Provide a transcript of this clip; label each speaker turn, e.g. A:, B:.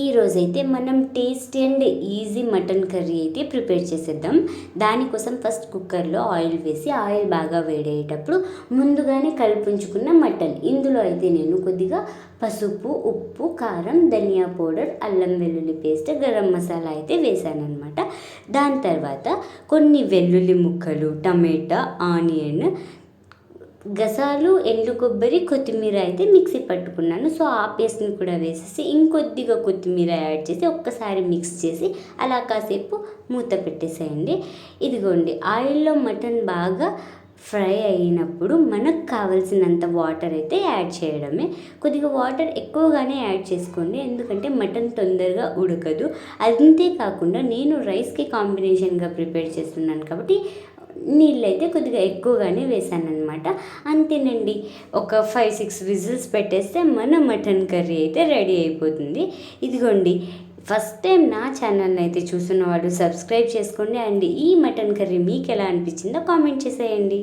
A: ఈరోజైతే మనం tasty and easy mutton curry అయితే ప్రిపేర్ చేసేద్దాం. దానికోసం ఫస్ట్ కుక్కర్లో ఆయిల్ వేసి ఆయిల్ బాగా వేడయ్యేటప్పుడు ముందుగానే కలిపించుకున్న మటన్. ఇందులో అయితే నేను కొద్దిగా పసుపు ఉప్పు కారం ధనియా పౌడర్ అల్లం వెల్లుల్లి పేస్ట్ గరం మసాలా అయితే వేసాను దాని తర్వాత కొన్ని వెల్లుల్లి ముక్కలు టమాటా ఆనియన్ గసాలు ఎండు కొబ్బరి కొత్తిమీర అయితే మిక్సీ పట్టుకున్నాను. సో ఆ పేస్ట్ని కూడా వేసేసి ఇంకొద్దిగా కొత్తిమీర యాడ్ చేసి ఒక్కసారి మిక్స్ చేసి అలా కాసేపు మూత పెట్టేసేయండి. ఇదిగోండి ఆయిల్లో మటన్ బాగా ఫ్రై అయినప్పుడు మనకు కావలసినంత వాటర్ అయితే యాడ్ చేయడమే. కొద్దిగా వాటర్ ఎక్కువగానే యాడ్ చేసుకోండి. ఎందుకంటే మటన్ తొందరగా ఉడకదు. అంతేకాకుండా నేను రైస్కి కాంబినేషన్గా ప్రిపేర్ చేస్తున్నాను కాబట్టి నీళ్ళు అయితే కొద్దిగా ఎక్కువగానే వేసాను అంతేనండి. ఒక ఫైవ్ సిక్స్ విజిల్స్ పెట్టేస్తే మన మటన్ కర్రీ అయితే రెడీ అయిపోతుంది. ఇదిగోండి. ఫస్ట్ టైం నా ఛానల్ని అయితే చూస్తున్నవాడు సబ్స్క్రైబ్ చేసుకోండి అండ్ ఈ మటన్ కర్రీ మీకు ఎలా అనిపించిందో కామెంట్ చేసేయండి.